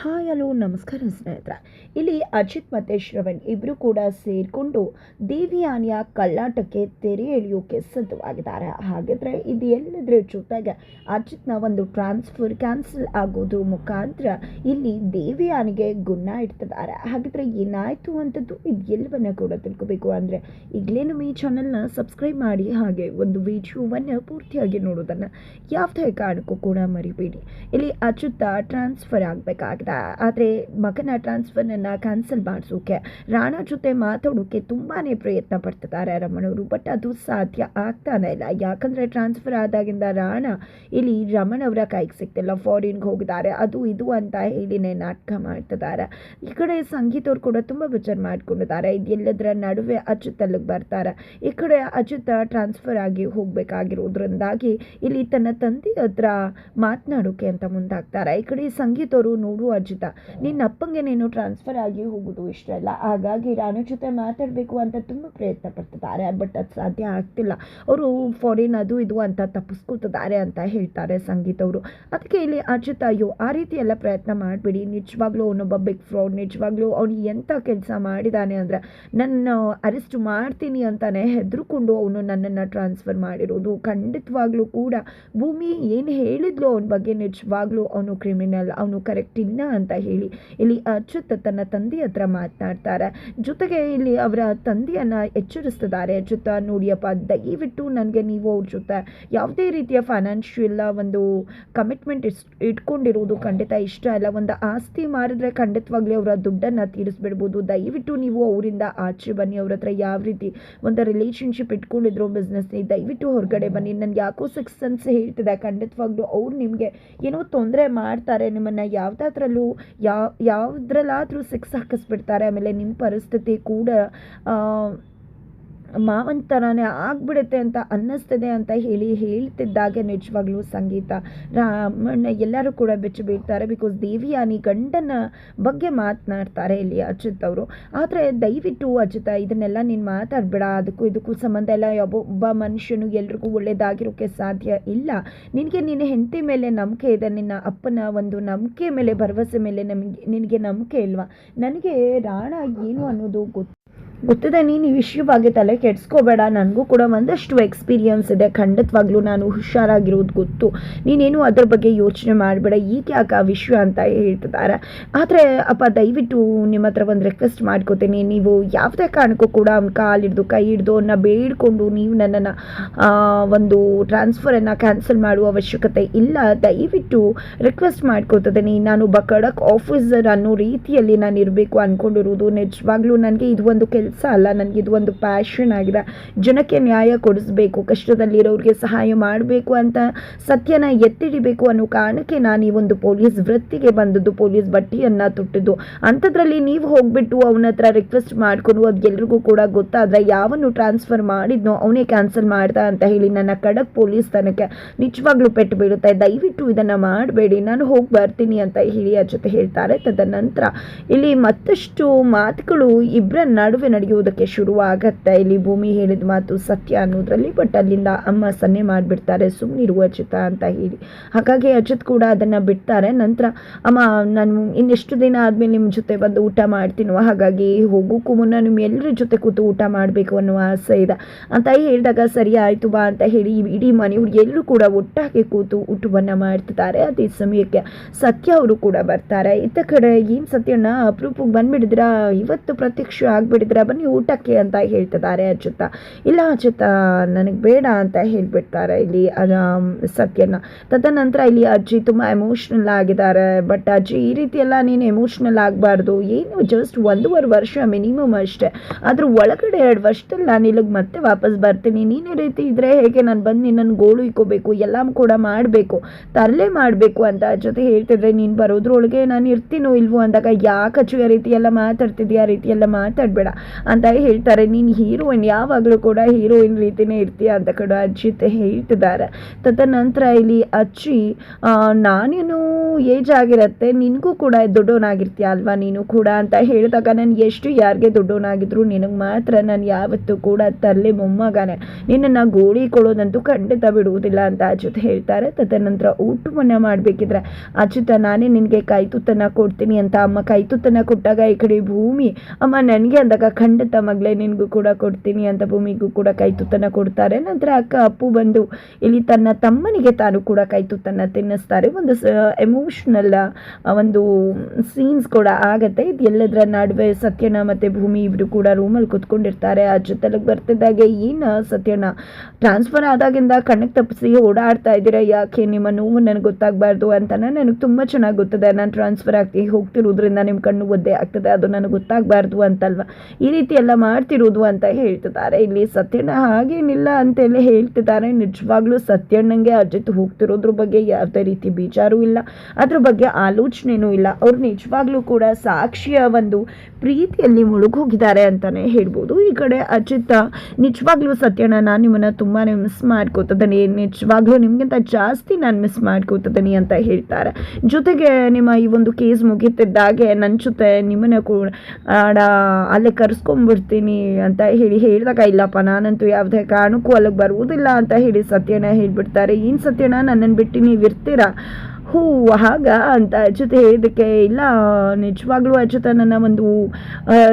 Hi hello ನಮಸ್ಕಾರ ಸ್ನೇಹಿತರೆ. ಇಲ್ಲಿ ಅಜಿತ್ ಮತ್ತು ಶ್ರವಣ್ ಇಬ್ಬರು ಕೂಡ ಸೇರಿಕೊಂಡು ದೇವಿಯಾನಿಯ ಕಳ್ಳಾಟಕ್ಕೆ ತೆರೆ ಎಳೆಯೋಕೆ ಸಿದ್ಧವಾಗಿದ್ದಾರೆ. ಹಾಗಿದ್ರೆ ಇದು ಎಲ್ಲದರ ಜೊತೆಗೆ ಅಜಿತ್ನ ಒಂದು ಟ್ರಾನ್ಸ್ಫರ್ ಕ್ಯಾನ್ಸಲ್ ಆಗೋದು ಮುಖಾಂತರ ಇಲ್ಲಿ ದೇವಿಯಾನಿಗೆ ಗುಣ ಇಡ್ತಿದ್ದಾರೆ. ಹಾಗಿದ್ರೆ ಏನಾಯಿತು ಅಂತದ್ದು ಇದು ಎಲ್ಲವನ್ನು ಕೂಡ ತಿಳ್ಕೋಬೇಕು. ಅಂದರೆ ಈಗಲೇ ನಮ್ಮ ಈ ಚಾನಲ್ನ ಸಬ್ಸ್ಕ್ರೈಬ್ ಮಾಡಿ ಹಾಗೆ ಒಂದು ವಿಡಿಯೋವನ್ನು ಪೂರ್ತಿಯಾಗಿ ನೋಡೋದನ್ನು ಯಾವುದೇ ಕಾರಣಕ್ಕೂ ಕೂಡ ಮರಿಬೇಡಿ. ಇಲ್ಲಿ ಅಚ್ಯುತ ಟ್ರಾನ್ಸ್ಫರ್ ಆಗಬೇಕಾಗಿದೆ. ಆದರೆ ಮಗನ ಟ್ರಾನ್ಸ್ಫರ್ನನ್ನು ಕ್ಯಾನ್ಸಲ್ ಮಾಡಿಸೋಕೆ ರಾಣಾ ಜೊತೆ ಮಾತಾಡೋಕ್ಕೆ ತುಂಬಾ ಪ್ರಯತ್ನ ಪಡ್ತಿದ್ದಾರೆ ರಮಣವರು ಬಟ್ ಅದು ಸಾಧ್ಯ ಆಗ್ತಾನೆ ಇಲ್ಲ. ಯಾಕಂದರೆ ಟ್ರಾನ್ಸ್ಫರ್ ಆದಾಗಿಂದ ರಾಣಾ ಇಲ್ಲಿ ರಮಣವರ ಕೈಗೆ ಸಿಗ್ತಿಲ್ಲ ಫಾರಿನ್ಗೆ ಹೋಗಿದ್ದಾರೆ. ಅದು ಇದು ಅಂತ ಹೇಳಿನೇ ನಾಟಕ ಮಾಡ್ತಿದ್ದಾರೆ. ಈ ಕಡೆ ಸಂಗೀತವ್ರು ಕೂಡ ತುಂಬ ವಿಚಾರ ಮಾಡ್ಕೊಂಡಿದ್ದಾರೆ. ಇದೆಲ್ಲದರ ನಡುವೆ ಅಚ್ಯುತ್ ಅಲ್ಲಿಗೆ ಬರ್ತಾರೆ. ಈ ಕಡೆ ಅಚ್ಯುತ ಟ್ರಾನ್ಸ್ಫರ್ ಆಗಿ ಹೋಗಬೇಕಾಗಿರೋದ್ರಿಂದಾಗಿ ಇಲ್ಲಿ ತನ್ನ ತಂದೆ ಹತ್ರ ಮಾತನಾಡೋಕೆ ಅಂತ ಮುಂದಾಗ್ತಾರೆ. ಈ ಕಡೆ ಸಂಗೀತ್ ಅವರು ಅಜಿತ ನಿನ್ನ ಅಪ್ಪಂಗೆ ನೀನು ಟ್ರಾನ್ಸ್ಫರ್ ಆಗಿ ಹೋಗೋದು ಇಷ್ಟ ಇಲ್ಲ ಹಾಗಾಗಿ ರಾಣಿ ಜೊತೆ ಮಾತಾಡಬೇಕು ಅಂತ ತುಂಬ ಪ್ರಯತ್ನ ಪಡ್ತಿದ್ದಾರೆ. ಬಟ್ ಅದು ಸಾಧ್ಯ ಆಗ್ತಿಲ್ಲ. ಅವರು ಫಾರಿನ್ ಅದು ಇದು ಅಂತ ತಪ್ಪಿಸ್ಕೊತಿದ್ದಾರೆ ಅಂತ ಹೇಳ್ತಾರೆ ಸಂಗೀತ ಅವರು. ಅದಕ್ಕೆ ಇಲ್ಲಿ ಅಜಿತ ಅಯ್ಯೋ, ಆ ರೀತಿ ಎಲ್ಲ ಪ್ರಯತ್ನ ಮಾಡಬೇಡಿ. ನಿಜವಾಗ್ಲೂ ಅವನೊಬ್ಬ ಬಿಗ್ ಫ್ರಾಡ್ ನಿಜವಾಗ್ಲೂ ಅವನು ಎಂಥ ಕೆಲಸ ಮಾಡಿದ್ದಾನೆ ಅಂದರೆ ನನ್ನ ಅರೆಸ್ಟ್ ಮಾಡ್ತೀನಿ ಅಂತಾನೆ ಹೆದರ್ಕೊಂಡು ಅವನು ನನ್ನನ್ನು ಟ್ರಾನ್ಸ್ಫರ್ ಮಾಡಿರೋದು. ಖಂಡಿತವಾಗ್ಲೂ ಕೂಡ ಭೂಮಿ ಏನು ಹೇಳಿದ್ಲು ಅವನ ಬಗ್ಗೆ? ನಿಜವಾಗ್ಲೂ ಅವನು ಕ್ರಿಮಿನಲ್ ಅವನು ಕರೆಕ್ಟ್ ಇಲ್ಲ. ಅಂತ ಹೇಳಿ ಇಲ್ಲಿ ಅಚ್ಯುತ್ ತನ್ನ ತಂದೆ ಹತ್ರ ಮಾತನಾಡ್ತಾರೆ. ಜೊತೆಗೆ ಇಲ್ಲಿ ಅವರ ತಂದೆಯನ್ನು ಎಚ್ಚರಿಸ್ತಿದ್ದಾರೆ. ಅಚ್ಯುತ, ನೋಡಿಯಪ್ಪ, ದಯವಿಟ್ಟು ನನಗೆ ನೀವು ಅವ್ರ ಜೊತೆ ಯಾವುದೇ ರೀತಿಯ ಫೈನಾನ್ಷಿಯಲ್ ಒಂದು ಕಮಿಟ್ಮೆಂಟ್ ಇಸ್ ಇಟ್ಕೊಂಡಿರೋದು ಖಂಡಿತ ಇಷ್ಟ ಇಲ್ಲ ಒಂದು ಆಸ್ತಿ ಮಾರಿದ್ರೆ ಖಂಡಿತವಾಗ್ಲಿ ಅವರ ದುಡ್ಡನ್ನು ತೀರಿಸ್ಬಿಡ್ಬೋದು. ದಯವಿಟ್ಟು ನೀವು ಅವರಿಂದ ಆಚೆ ಬನ್ನಿ. ಅವ್ರ ಹತ್ರ ಯಾವ ರೀತಿ ಒಂದು ರಿಲೇಷನ್ಶಿಪ್ ಇಟ್ಕೊಂಡಿದ್ರು ಬಿಸ್ನೆಸ್ನಿ ದಯವಿಟ್ಟು ಹೊರಗಡೆ ಬನ್ನಿ. ನನಗೆ ಯಾಕೋ ಸಿಕ್ಸ್ ಸೆನ್ಸ್ ಹೇಳ್ತಿದೆ. ಖಂಡಿತವಾಗ್ಲೂ ಅವ್ರು ನಿಮಗೆ ಏನೋ ತೊಂದರೆ ಮಾಡ್ತಾರೆ. ನಿಮ್ಮನ್ನು ಯಾವುದಾದ್ರಲ್ಲೂ ಯಾವ ಯಾವುದ್ರಲ್ಲಾದರೂ ಸಿಕ್ಸ್ ಹಾಕಿಸ್ಬಿಡ್ತಾರೆ. ಆಮೇಲೆ ನಿಮ್ಮ ಪರಿಸ್ಥಿತಿ ಕೂಡ ಮಾವನ ಥರನೇ ಆಗ್ಬಿಡುತ್ತೆ ಅಂತ ಅನ್ನಿಸ್ತದೆ ಅಂತ ಹೇಳಿ ಹೇಳ್ತಿದ್ದಾಗೆ ನಿಜವಾಗ್ಲೂ ಸಂಗೀತ. ರಾಮಣ್ಣ ಎಲ್ಲರೂ ಕೂಡ ಬೆಚ್ಚಿ ಬೀಳ್ತಾರೆ ಬಿಕಾಸ್ ದೇವಿಯಾನಿ ಗಂಡನ ಬಗ್ಗೆ ಮಾತನಾಡ್ತಾರೆ ಇಲ್ಲಿ ಅಜಿತ್ ಅವರು. ಆದರೆ ದಯವಿಟ್ಟು ಅಜಿತ ಇದನ್ನೆಲ್ಲ ನೀನು ಮಾತಾಡಬೇಡ. ಅದಕ್ಕೂ ಇದಕ್ಕೂ ಸಂಬಂಧ ಎಲ್ಲ ಒಬ್ಬೊಬ್ಬ ಮನುಷ್ಯನು ಎಲ್ರಿಗೂ ಒಳ್ಳೆಯದಾಗಿರೋಕ್ಕೆ ಸಾಧ್ಯ ಇಲ್ಲ. ನಿನಗೆ ನಿನ್ನ ಹೆಂಡತಿ ಮೇಲೆ ನಂಬಿಕೆ ಇದೆ. ನಿನ್ನ ಅಪ್ಪನ ಒಂದು ನಂಬಿಕೆ ಮೇಲೆ, ಭರವಸೆ ಮೇಲೆ ನಮಗೆ, ನಿನಗೆ ನಂಬಿಕೆ ಇಲ್ವಾ? ನನಗೆ ರಾಣ ಏನು ಅನ್ನೋದು ಗೊತ್ತು ಗೊತ್ತಿದೆ, ನೀನು ಈ ವಿಷಯವಾಗಿ ತಲೆ ಕೆಡಿಸ್ಕೋಬೇಡ. ನನಗೂ ಕೂಡ ಒಂದಷ್ಟು ಎಕ್ಸ್ಪೀರಿಯನ್ಸ್ ಇದೆ. ಖಂಡಿತವಾಗ್ಲೂ ನಾನು ಹುಷಾರಾಗಿರೋದು ಗೊತ್ತು. ನೀನೇನು ಅದ್ರ ಬಗ್ಗೆ ಯೋಚನೆ ಮಾಡಬೇಡ. ಈಗ ಯಾಕೆ ಆ ವಿಷಯ ಅಂತ ಹೇಳ್ತಿದ್ದಾರೆ ಆದರೆ ಅಪ್ಪ, ದಯವಿಟ್ಟು ನಿಮ್ಮ ಹತ್ರ ಒಂದು ರಿಕ್ವೆಸ್ಟ್ ಮಾಡ್ಕೋತೀನಿ. ನೀವು ಯಾವುದೇ ಕಾರಣಕ್ಕೂ ಕೂಡ ಕಾಲು ಹಿಡ್ದು, ಕೈ ಹಿಡ್ದು ಅವನ್ನ ಬೇಡ್ಕೊಂಡು ನೀವು ನನ್ನನ್ನು ಒಂದು ಟ್ರಾನ್ಸ್ಫರನ್ನು ಕ್ಯಾನ್ಸಲ್ ಮಾಡುವ ಅವಶ್ಯಕತೆ ಇಲ್ಲ. ದಯವಿಟ್ಟು ರಿಕ್ವೆಸ್ಟ್ ಮಾಡ್ಕೋತಿದ್ದೀನಿ. ನಾನು ಬಕಡಕ್ ಆಫೀಸರ್ ಅನ್ನೋ ರೀತಿಯಲ್ಲಿ ನಾನು ಇರಬೇಕು ಅಂದ್ಕೊಂಡಿರೋದು ನಿಜವಾಗ್ಲೂ ನನಗೆ ಇದು ಒಂದು ಕೆಲಸ ಅಲ್ಲ, ನನಗೆ ಇದು ಒಂದು ಪ್ಯಾಷನ್ ಆಗಿದೆ. ಜನಕ್ಕೆ ನ್ಯಾಯ ಕೊಡಿಸ್ಬೇಕು, ಕಷ್ಟದಲ್ಲಿರೋರಿಗೆ ಸಹಾಯ ಮಾಡಬೇಕು ಅಂತ ಸತ್ಯನ ಎತ್ತಿಡಿಬೇಕು ಅನ್ನೋ ಕಾರಣಕ್ಕೆ ನಾನು ಈ ಒಂದು ಪೊಲೀಸ್ ವೃತ್ತಿಗೆ ಬಂದದ್ದು, ಪೊಲೀಸ್ ಬಟ್ಟೆಯನ್ನು ತೊಟ್ಟಿದ್ದು. ಅಂಥದ್ರಲ್ಲಿ ನೀವು ಹೋಗ್ಬಿಟ್ಟು ಅವನ ಹತ್ರ ರಿಕ್ವೆಸ್ಟ್ ಮಾಡ್ಕೊಂಡು ಅದು ಕೂಡ ಗೊತ್ತಾದರೆ ಯಾವನ್ನು ಟ್ರಾನ್ಸ್ಫರ್ ಮಾಡಿದ್ನೋ ಅವನೇ ಕ್ಯಾನ್ಸಲ್ ಮಾಡ್ದ ಅಂತ ಹೇಳಿ ನನ್ನ ಖಡಕ್ ಪೊಲೀಸ್ ತನಕ ನಿಜವಾಗ್ಲೂ ಪೆಟ್ಟು ಬೀಳುತ್ತೆ. ದಯವಿಟ್ಟು ಇದನ್ನು ಮಾಡಬೇಡಿ, ನಾನು ಹೋಗಿ ಬರ್ತೀನಿ ಅಂತ ಆ ಜೊತೆ ಹೇಳ್ತಾರೆ. ತದನಂತರ ಇಲ್ಲಿ ಮತ್ತಷ್ಟು ಮಾತುಗಳು ಇಬ್ಬರ ನಡುವೆ ನಡೆಯುವುದಕ್ಕೆ ಶುರುವಾಗತ್ತೆ. ಇಲ್ಲಿ ಭೂಮಿ ಹೇಳಿದ ಮಾತು ಸತ್ಯ ಅನ್ನೋದ್ರಲ್ಲಿ ಬಟ್ ಅಲ್ಲಿಂದ ಅಮ್ಮ ಸನ್ನೆ ಮಾಡಿಬಿಡ್ತಾರೆ ಸುಮ್ಮನಿರುವ ಅಚ್ಯುತ ಅಂತ ಹೇಳಿ. ಹಾಗಾಗಿ ಅಚ್ಯುತ್ ಕೂಡ ಅದನ್ನು ಬಿಡ್ತಾರೆ. ನಂತರ ಅಮ್ಮ, ನಾನು ಇನ್ನೆಷ್ಟು ದಿನ ಆದಮೇಲೆ ನಿಮ್ಮ ಜೊತೆ ಬಂದು ಊಟ ಮಾಡ್ತೀನೋ, ಹಾಗಾಗಿ ಹೋಗೋಕ್ಕೂ ಮುನ್ನ ನಿಮ್ಮ ಎಲ್ಲರ ಜೊತೆ ಕೂತು ಊಟ ಮಾಡಬೇಕು ಅನ್ನುವ ಆಸೆ ಇದೆ. ಅಂತ ಹೇಳಿದಾಗ, ಸರಿ ಆಯಿತು ಬಾ ಅಂತ ಹೇಳಿ ಇಡೀ ಮನೆಯವ್ರು ಎಲ್ಲರೂ ಕೂಡ ಒಟ್ಟಾಗಿ ಕೂತು ಊಟವನ್ನು ಮಾಡ್ತಿದ್ದಾರೆ. ಅದೇ ಸಮಯಕ್ಕೆ ಸತ್ಯ ಅವರು ಕೂಡ ಬರ್ತಾರೆ. ಇತ್ತ ಕಡೆ ಏನು ಸತ್ಯಣ್ಣ ಅಪರೂಪಕ್ಕೆ ಬಂದ್ಬಿಡಿದ್ರ? ಇವತ್ತು ಪ್ರತ್ಯಕ್ಷ ಆಗ್ಬಿಡಿದ್ರಾ? ಬನ್ನಿ, ಊಟಕ್ಕೆ ಅಂತ ಹೇಳ್ತಿದ್ದಾರೆ ಅಚ್ಯುತ. ಇಲ್ಲ ಅಚ್ಯುತ, ನನಗೆ ಬೇಡ ಅಂತ ಹೇಳ್ಬಿಡ್ತಾರೆ ಇಲ್ಲಿ ಸತ್ಯನ. ತದನಂತರ ಇಲ್ಲಿ ಅಜ್ಜಿ ತುಂಬ ಎಮೋಷ್ನಲ್ ಆಗಿದ್ದಾರೆ. ಬಟ್ ಅಜ್ಜಿ, ಈ ರೀತಿ ಎಲ್ಲ ನೀನು ಎಮೋಷ್ನಲ್ ಆಗಬಾರ್ದು. ಏನು ಜಸ್ಟ್ ಒಂದೂವರೆ ವರ್ಷ ಮಿನಿಮಮ್ ಅಷ್ಟೇ. ಅದ್ರ ಒಳಗಡೆ ಎರಡು ವರ್ಷದಲ್ಲಿ ನಾನು ಇಲ್ಲಿಗೆ ಮತ್ತೆ ವಾಪಸ್ ಬರ್ತೀನಿ. ನೀನು ರೀತಿ ಇದ್ರೆ ಹೇಗೆ ನಾನು ಬಂದು ನಿನ್ನನ್ನು ಗೋಳು ಇಕ್ಕೋಬೇಕು ಎಲ್ಲ ಕೂಡ ಮಾಡಬೇಕು, ತರಲೆ ಮಾಡಬೇಕು ಅಂತ ಜೊತೆ ಹೇಳ್ತಿದ್ರೆ, ನೀನು ಬರೋದ್ರೊಳಗೆ ನಾನು ಇರ್ತೀನೋ ಇಲ್ವೋ ಅಂದಾಗ ಯಾಕೆ ಅಚ್ಚು ಆ ರೀತಿ ಎಲ್ಲ ಮಾತಾಡ್ತಿದ್ಯಾ, ಆ ರೀತಿ ಮಾತಾಡಬೇಡ. ಅಂತ ಹೇಳ್ತಾರೆ. ನೀನು ಹೀರೋಯಿನ್, ಯಾವಾಗಲೂ ಕೂಡ ಹೀರೋಯಿನ್ ರೀತಿನೇ ಇರ್ತೀಯ ಅಂತ ಕೂಡ ಅಜ್ಜಿತ್ ಹೇಳ್ತಿದ್ದಾರೆ. ತದನಂತರ ಇಲ್ಲಿ ಅಜ್ಜಿ ನಾನೇನು ಏಜ್ ಆಗಿರತ್ತೆ, ನಿನಗೂ ಕೂಡ ದೊಡ್ಡವನಾಗಿರ್ತೀಯ ಅಲ್ವಾ ನೀನು ಕೂಡ ಅಂತ ಹೇಳಿದಾಗ ನಾನು ಎಷ್ಟು ಯಾರಿಗೆ ದೊಡ್ಡವನಾಗಿದ್ರು ನಿನಗೆ ಮಾತ್ರ ನಾನು ಯಾವತ್ತೂ ಕೂಡ ತಲೆ ಮೊಮ್ಮಗಾನೆ. ನಿನ್ನನ್ನು ಗೋಳಿ ಕೊಡೋದಂತೂ ಖಂಡಿತ ಬಿಡುವುದಿಲ್ಲ ಅಂತ ಅಜಿತ್ ಹೇಳ್ತಾರೆ. ತದನಂತರ ಊಟವನ್ನು ಮಾಡಬೇಕಿದ್ರೆ ಅಜಿತ ನಾನೇ ನಿನಗೆ ಕೈತುತ್ತನ್ನು ಕೊಡ್ತೀನಿ ಅಂತ ಅಮ್ಮ ಕೈತುತ್ತನ್ನು ಕೊಟ್ಟಾಗ ಈ ಕಡೆ ಭೂಮಿ, ಅಮ್ಮ ನನಗೆ ಅಂದಾಗ ಖಂಡಿತ ಮಗಳೇ, ನಿನಗೂ ಕೂಡ ಕೊಡ್ತೀನಿ ಅಂತ ಭೂಮಿಗೂ ಕೂಡ ಕೈತುತ್ತನ್ನು ಕೊಡ್ತಾರೆ. ನಂತರ ಅಕ್ಕ, ಅಪ್ಪು ಬಂದು ಇಲ್ಲಿ ತನ್ನ ತಮ್ಮನಿಗೆ ತಾನು ಕೂಡ ಕೈತುತ್ತನ್ನು ತಿನ್ನಿಸ್ತಾರೆ. ಒಂದು ಎಮೋಷ್ನಲ್ ಒಂದು ಸೀನ್ಸ್ ಕೂಡ ಆಗತ್ತೆ. ಎಲ್ಲದರ ನಡುವೆ ಸತ್ಯನ ಮತ್ತು ಭೂಮಿ ಇಬ್ಬರು ಕೂಡ ರೂಮಲ್ಲಿ ಕುತ್ಕೊಂಡಿರ್ತಾರೆ. ಆ ಜೊತೆಲಿಗೆ ಬರ್ತಿದ್ದಾಗೆ ಏನು ಸತ್ಯನ ಟ್ರಾನ್ಸ್ಫರ್ ಆದಾಗಿಂದ ಕಣ್ಣಕ್ಕೆ ತಪ್ಪಿಸಿ ಓಡಾಡ್ತಾ ಇದ್ದೀರಾ? ಯಾಕೆ ನಿಮ್ಮ ನೋವು ನನಗೆ ಗೊತ್ತಾಗಬಾರ್ದು ಅಂತ ನನಗೆ ತುಂಬ ಚೆನ್ನಾಗಿ ಗೊತ್ತದೆ. ನಾನು ಟ್ರಾನ್ಸ್ಫರ್ ಆಗ್ತಿ ಹೋಗ್ತಿರೋದ್ರಿಂದ ನಿಮ್ಮ ಕಣ್ಣು ಒದ್ದೆ ಆಗ್ತದೆ. ಅದು ನನಗೆ ಗೊತ್ತಾಗಬಾರ್ದು ಅಂತಲ್ವ? ಈ ರೀತಿ ಎಲ್ಲ ಮಾಡ್ತಿರೋದು ಅಂತ ಹೇಳ್ತಿದ್ದಾರೆ. ಇಲ್ಲಿ ಸತ್ಯಣ್ಣ ಹಾಗೇನಿಲ್ಲ ಅಂತೆಲ್ಲ ಹೇಳ್ತಿದ್ದಾರೆ. ನಿಜವಾಗ್ಲೂ ಸತ್ಯಣ್ಣಂಗೆ ಅಜಿತ್ ಹೋಗ್ತಿರೋದ್ರ ಬಗ್ಗೆ ಯಾವುದೇ ರೀತಿ ಬೇಜಾರು ಇಲ್ಲ. ಅದ್ರ ಬಗ್ಗೆ ಆಲೋಚನೆನೂ ಇಲ್ಲ. ಅವ್ರು ನಿಜವಾಗ್ಲೂ ಕೂಡ ಸಾಕ್ಷಿಯ ಒಂದು ಪ್ರೀತಿಯಲ್ಲಿ ಮುಳುಗೋಗಿದ್ದಾರೆ ಅಂತಾನೆ ಹೇಳ್ಬೋದು. ಈ ಕಡೆ ಅಜಿತ್, ನಿಜವಾಗ್ಲೂ ಸತ್ಯಣ್ಣ, ನಾನು ನಿಮ್ಮನ್ನ ತುಂಬಾ ಮಿಸ್ ಮಾಡ್ಕೋತಿದ್ದೀನಿ. ನಿಜವಾಗ್ಲೂ ನಿಮಗಿಂತ ಜಾಸ್ತಿ ನಾನು ಮಿಸ್ ಮಾಡ್ಕೋತಿದ್ದೀನಿ ಅಂತ ಹೇಳ್ತಾರೆ. ಜೊತೆಗೆ ನಿಮ್ಮ ಈ ಒಂದು ಕೇಸ್ ಮುಗೀತಿದ್ದಾಗೆ ನನ್ನ ಜೊತೆ ನಿಮ್ಮನ್ನ ಕೂಡ ಅಲ್ಲೇ ಅಲ್ಲೇ ಕರ್ಸ್ಕೊಂಡ್ಬಿಡ್ತೀನಿ ಅಂತ ಹೇಳಿ ಹೇಳಿದಾಗ ಇಲ್ಲಪ್ಪ ನಾನಂತೂ ಯಾವುದೇ ಕಾರಣಕ್ಕೂ ಅಲ್ಲಿಗೆ ಬರುವುದಿಲ್ಲ ಅಂತ ಹೇಳಿ ಸತ್ಯನ ಹೇಳಿಬಿಡ್ತಾರೆ. ಏನು ಸತ್ಯನ ನನ್ನನ್ನು ಬಿಟ್ಟು ನೀವು ಇರ್ತೀರಾ? ಹೂ, ಹಾಗ ಅಂತ ಅಚ್ಯುತ ಹೇಳಿದ್ದಕ್ಕೆ ಇಲ್ಲ, ನಿಜವಾಗ್ಲೂ ಅಚ್ಯುತ ನನ್ನ ಒಂದು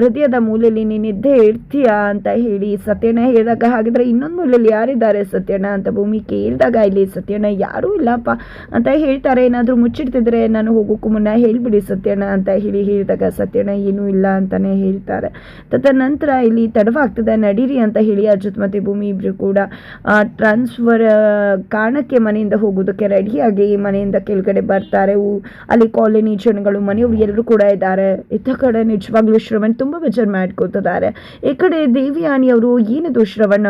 ಹೃದಯದ ಮೂಲೆಯಲ್ಲಿ ನೀನಿದ್ದೇ ಇರ್ತೀಯ ಅಂತ ಹೇಳಿ ಸತ್ಯಣ್ಣ ಹೇಳಿದಾಗ ಹಾಗಿದ್ರೆ ಇನ್ನೊಂದು ಮೂಲೆಯಲ್ಲಿ ಯಾರಿದ್ದಾರೆ ಸತ್ಯಣ್ಣ ಅಂತ ಭೂಮಿ ಕೇಳಿದಾಗ ಇಲ್ಲಿ ಸತ್ಯಣ್ಣ ಯಾರೂ ಇಲ್ಲಪ್ಪ ಅಂತ ಹೇಳ್ತಾರೆ. ಏನಾದರೂ ಮುಚ್ಚಿಡ್ತಿದ್ರೆ ನಾನು ಹೋಗೋಕ್ಕೂ ಮುನ್ನ ಹೇಳಿಬಿಡಿ ಸತ್ಯಣ್ಣ ಅಂತ ಹೇಳಿ ಹೇಳಿದಾಗ ಸತ್ಯಣ್ಣ ಏನೂ ಇಲ್ಲ ಅಂತಲೇ ಹೇಳ್ತಾರೆ. ತದನಂತರ ಇಲ್ಲಿ ತಡವಾಗ್ತದೆ, ನಡೀರಿ ಅಂತ ಹೇಳಿ ಅಚ್ಯುತ್ ಮತ್ತು ಭೂಮಿ ಇಬ್ಬರು ಕೂಡ ಟ್ರಾನ್ಸ್ಫರ್ ಕಾರಣಕ್ಕೆ ಮನೆಯಿಂದ ಹೋಗೋದಕ್ಕೆ ರೆಡಿಯಾಗಿ ಮನೆಯಿಂದ ಕೆಳಗಡೆ ಬರ್ತಾರೆ. ಅಲ್ಲಿ ಕಾಲೋನಿ ಜನಗಳು, ಮನೆಯವರು ಎಲ್ಲರೂ ಕೂಡ ಇದ್ದಾರೆ. ಇತ್ತ ಕಡೆ ನಿಜವಾಗ್ಲೂ ಶ್ರವಣ್ ತುಂಬ ಬೇಜಾರು ಮಾಡ್ಕೋತಿದ್ದಾರೆ. ಈ ಕಡೆ ದೇವಿಯಾನಿ ಅವರು, ಏನದು ಶ್ರವಣ?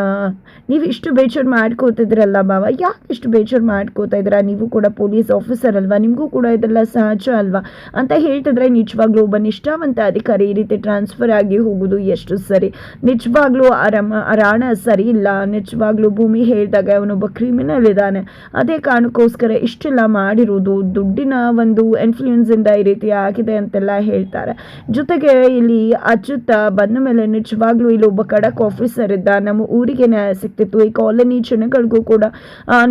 ನೀವು ಇಷ್ಟು ಬೇಜಾರು ಮಾಡ್ಕೋತಿದ್ರಲ್ಲ ಬಾವ ಯಾಕೆ ಇಷ್ಟು ಬೇಜಾರು ಮಾಡ್ಕೋತಾ ಇದ್ದೀರಾ? ನೀವು ಕೂಡ ಪೊಲೀಸ್ ಆಫೀಸರ್ ಅಲ್ವಾ? ನಿಮಗೂ ಕೂಡ ಇದೆಲ್ಲ ಸಹಜ ಅಲ್ವಾ? ಅಂತ ಹೇಳ್ತಿದ್ರೆ ನಿಜವಾಗ್ಲೂ ಒಬ್ಬ ನಿಷ್ಠಾವಂತ ಅಧಿಕಾರಿ ಈ ರೀತಿ ಟ್ರಾನ್ಸ್ಫರ್ ಆಗಿ ಹೋಗುದು ಎಷ್ಟು ಸರಿ? ನಿಜವಾಗ್ಲೂ ಅರಮ ರಾಣ ಸರಿ ಇಲ್ಲ. ನಿಜವಾಗ್ಲೂ ಭೂಮಿ ಹೇಳಿದಾಗ ಅವನೊಬ್ಬ ಕ್ರಿಮಿನಲ್ ಇದ್ದಾನೆ. ಅದೇ ಕಾರಣಕ್ಕೋಸ್ಕರ ಇಷ್ಟೆಲ್ಲ ಮಾಡಿರೋದು ದುಡ್ಡಿನ ಒಂದು ಇನ್ಫ್ಲೂಯೆನ್ಸ್ ಇಂದ ಈ ರೀತಿ ಆಗಿದೆ ಅಂತೆಲ್ಲ ಹೇಳ್ತಾರೆ. ಜೊತೆಗೆ ಇಲ್ಲಿ ಅಚ್ಯುತ ಬಂದ ಮೇಲೆ ನಿಜವಾಗ್ಲೂ ಇಲ್ಲಿ ಒಬ್ಬ ಕಡಕ್ ಆಫೀಸರ್ ಇದ್ದ. ನಮ್ಮ ಊರಿಗೆ ನ್ಯಾಯ ಸಿಕ್ತಿತ್ತು ಈ ಕಾಲೋನಿ ಜನಗಳಿಗೂ ಕೂಡ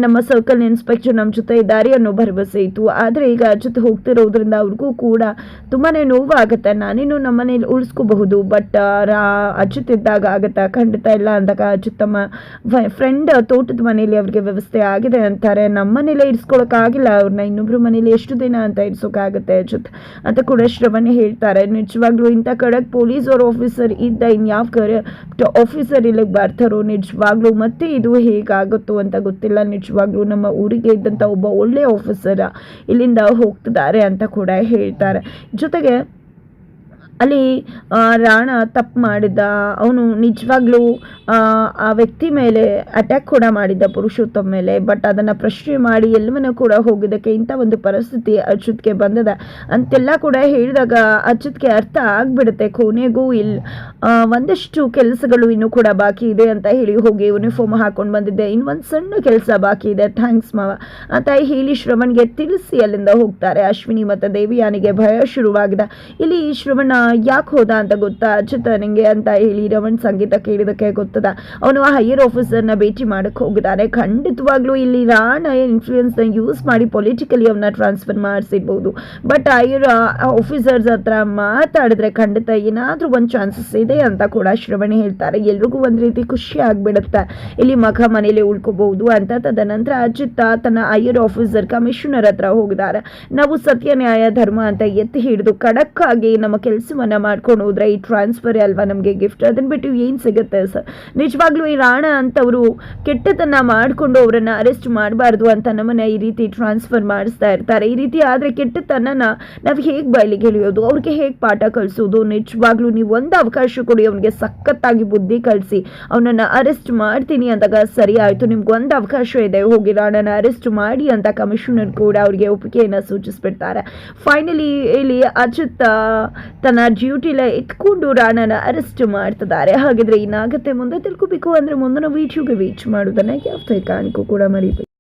ನಮ್ಮ ಸರ್ಕಲ್ ಇನ್ಸ್ಪೆಕ್ಟರ್ ನಮ್ಮ ಜೊತೆ ಇದ್ದಾರೆ ಅನ್ನೋ ಭರವಸೆ ಇತ್ತು. ಆದರೆ ಈಗ ಅಚ್ಯುತ್ ಹೋಗ್ತಿರೋದ್ರಿಂದ ಅವ್ರಿಗೂ ಕೂಡ ತುಂಬಾನೇ ನೋವಾಗುತ್ತೆ. ನಾನೇನು ನಮ್ಮ ಮನೇಲಿ ಉಳಿಸ್ಕೋಬಹುದು ಬಟ್ ಅಚ್ಯುತ್ ಇದ್ದಾಗ ಆಗತ್ತಾ? ಖಂಡಿತ ಇಲ್ಲ ಅಂದಾಗ ಅಚ್ಯುತ್ ತಮ್ಮ ಫ್ರೆಂಡ್ ತೋಟದ ಮನೇಲಿ ಅವ್ರಿಗೆ ವ್ಯವಸ್ಥೆ ಆಗಿದೆ ಅಂತಾರೆ. ನಮ್ಮ ಮನೇಲೆ ಇರಿಸ್ಕೊಳಕ್ಕಾಗಿಲ್ಲ ಅವ್ರನ್ನ ಇನ್ನೊಬ್ರು ಮನೇಲಿ ಎಷ್ಟು ದಿನ ಅಂತ ಇರಿಸೋಕ್ಕಾಗುತ್ತೆ ಜೊತೆ ಅಂತ ಕೂಡ ಶ್ರವಣ್ ಹೇಳ್ತಾರೆ. ನಿಜವಾಗ್ಲೂ ಇಂಥ ಕಡೆಗೆ ಪೊಲೀಸ್ ಅವ್ರ ಆಫೀಸರ್ ಇದ್ದ ಇನ್ಯಾವ ಕರೆ ಆಫೀಸರ್ ಇಲ್ಲಿಗೆ ಬರ್ತಾರೋ ನಿಜವಾಗ್ಲೂ ಮತ್ತೆ ಇದು ಹೇಗಾಗುತ್ತೋ ಅಂತ ಗೊತ್ತಿಲ್ಲ. ನಿಜವಾಗ್ಲೂ ನಮ್ಮ ಊರಿಗೆ ಇದ್ದಂಥ ಒಬ್ಬ ಒಳ್ಳೆ ಆಫೀಸರ್ ಇಲ್ಲಿಂದ ಹೋಗ್ತಿದ್ದಾರೆ ಅಂತ ಕೂಡ ಹೇಳ್ತಾರೆ. ಜೊತೆಗೆ ಅಲ್ಲಿ ರಾಣ ತಪ್ಪು ಮಾಡಿದ್ದ ಅವನು ನಿಜವಾಗ್ಲೂ ಆ, ವ್ಯಕ್ತಿ ಮೇಲೆ ಅಟ್ಯಾಕ್ ಕೂಡ ಮಾಡಿದ್ದ ಪುರುಷೋತ್ತಮ ಮೇಲೆ. ಬಟ್ ಅದನ್ನು ಪ್ರಶ್ನೆ ಮಾಡಿ ಎಲ್ಲವನ್ನೂ ಕೂಡ ಹೋಗಿದ್ದಕ್ಕೆ ಇಂಥ ಒಂದು ಪರಿಸ್ಥಿತಿ ಅಚ್ಯುತ್ಗೆ ಬಂದದ. ಅಂತೆಲ್ಲ ಕೂಡ ಹೇಳಿದಾಗ ಅಚ್ಯುತ್ಗೆ ಅರ್ಥ ಆಗಿಬಿಡುತ್ತೆ. ಕೊನೆಗೂ ಇಲ್ಲಿ ಒಂದಷ್ಟು ಕೆಲಸಗಳು ಇನ್ನೂ ಕೂಡ ಬಾಕಿ ಇದೆ ಅಂತ ಹೇಳಿ ಹೋಗಿ ಯೂನಿಫಾರ್ಮ್ ಹಾಕೊಂಡು ಬಂದಿದ್ದೆ. ಇನ್ನೊಂದು ಸಣ್ಣ ಕೆಲಸ ಬಾಕಿ ಇದೆ. ಥ್ಯಾಂಕ್ಸ್ ಮಾವ. ಅಂತ ಹೇಳಿ ಶ್ರವಣ್ಗೆ ತಿಳಿಸಿ ಅಲ್ಲಿಂದ ಹೋಗ್ತಾರೆ. ಅಶ್ವಿನಿ ಮತ್ತು ದೇವಿಯಾನಿಗೆ ಭಯ ಶುರುವಾಗಿದೆ. ಇಲ್ಲಿ ಶ್ರವಣ ಯಾಕೆ ಹೋದ ಅಂತ ಗೊತ್ತಾ? ಅಚ್ಯುತ ನನಗೆ ಅಂತ ಹೇಳಿ ರಮಣ್ ಸಂಗೀತ ಕೇಳಿದಕ್ಕೆ ಗೊತ್ತದ? ಅವನು ಆ ಹೈಯರ್ ಆಫೀಸರ್ನ ಭೇಟಿ ಮಾಡಕ್ಕೆ ಹೋಗಿದ್ದಾರೆ ಖಂಡಿತವಾಗ್ಲೂ ಇಲ್ಲಿ ರಾಣ ಇನ್ಫ್ಲೂಯೆನ್ಸ್ನ ಯೂಸ್ ಮಾಡಿ ಪೊಲಿಟಿಕಲಿ ಅವನ್ನ ಟ್ರಾನ್ಸ್ಫರ್ ಮಾಡಿಸಿರ್ಬೋದು. ಬಟ್ ಹೈಯರ್ ಆಫೀಸರ್ಸ್ ಹತ್ರ ಮಾತಾಡಿದ್ರೆ ಖಂಡಿತ ಏನಾದರೂ ಒಂದು ಚಾನ್ಸಸ್ ಇದೆ ಅಂತ ಕೂಡ ಶ್ರವಣಿ ಹೇಳ್ತಾರೆ. ಎಲ್ರಿಗೂ ಒಂದು ರೀತಿ ಖುಷಿ ಆಗ್ಬಿಡುತ್ತೆ. ಇಲ್ಲಿ ಮಗ ಮನೇಲಿ ಉಳ್ಕೋಬಹುದು ಅಂತ. ತದನಂತರ ಅಚ್ಯುತ ತನ್ನ ಹೈಯರ್ ಆಫೀಸರ್ ಕಮಿಷನರ್ ಹತ್ರ ಹೋಗಿದ್ದಾರೆ. ನಾವು ಸತ್ಯ ನ್ಯಾಯ ಧರ್ಮ ಅಂತ ಎತ್ತಿ ಹಿಡಿದು ಖಡಕ್ ನಮ್ಮ ಕೆಲಸವನ್ನ ಮಾಡ್ಕೊಂಡು ಹೋದ್ರೆ ಈ ಟ್ರಾನ್ಸ್ಫರ್ ಅಲ್ವಾ ನಮಗೆ ಗಿಫ್ಟ್ ಅದನ್ನ ಬಿಟ್ಟು ಏನು ಸಿಗುತ್ತೆ ಸರ್? ನಿಜವಾಗ್ಲೂ ಈ ರಾಣ ಅಂತವರು ಕೆಟ್ಟತನ ಮಾಡಿಕೊಂಡು ಅವರನ್ನ ಅರೆಸ್ಟ್ ಮಾಡಬಾರ್ದು ಅಂತ ನಮ್ಮನ್ನ ಈ ರೀತಿ ಟ್ರಾನ್ಸ್ಫರ್ ಮಾಡಿಸ್ತಾ ಇರ್ತಾರೆ. ಈ ರೀತಿ ಆದರೆ ಕೆಟ್ಟತನನ ನಾವು ಹೇಗೆ ಬಯಲಿಗೆ ಎಳೆಯೋದು? ಅವ್ರಿಗೆ ಹೇಗೆ ಪಾಠ ಕಲಿಸೋದು? ನಿಜವಾಗ್ಲೂ ನೀವು ಒಂದು ಅವಕಾಶ ಕೊಡಿ, ಅವನಿಗೆ ಸಖತ್ತಾಗಿ ಬುದ್ಧಿ ಕಳಿಸಿ ಅವನನ್ನು ಅರೆಸ್ಟ್ ಮಾಡ್ತೀನಿ ಅಂದಾಗ ಸರಿ ಆಯಿತು, ನಿಮ್ಗೆ ಒಂದು ಅವಕಾಶ ಇದೆ, ಹೋಗಿ ರಾಣನ ಅರೆಸ್ಟ್ ಮಾಡಿ ಅಂತ ಕಮಿಷನರ್ ಕೂಡ ಅವರಿಗೆ ಒಪ್ಪಿಗೆಯನ್ನು ಸೂಚಿಸ್ಬಿಡ್ತಾರೆ. ಫೈನಲಿ ಇಲ್ಲಿ ಅಚ್ಯುತ್ ತನ್ನ ಡ್ಯೂಟಿಲ ಇಟ್ಕೊಂಡು ರಾಣನ ಅರೆಸ್ಟ್ ಮಾಡ್ತಿದ್ದಾರೆ. ಹಾಗಿದ್ರೆ ಏನಾಗುತ್ತೆ ಮುಂದೆ ತಿಳ್ಕೊಬೇಕು ಅಂದ್ರೆ ಮುಂದಿನ ವೀಡಿಯೋಗೆ ವೀಚ್ ಮಾಡೋದನ್ನ ಯಾವುದೇ ಕಾರಣಕ್ಕೂ ಕೂಡ ಮರಿಬೇಡಿ.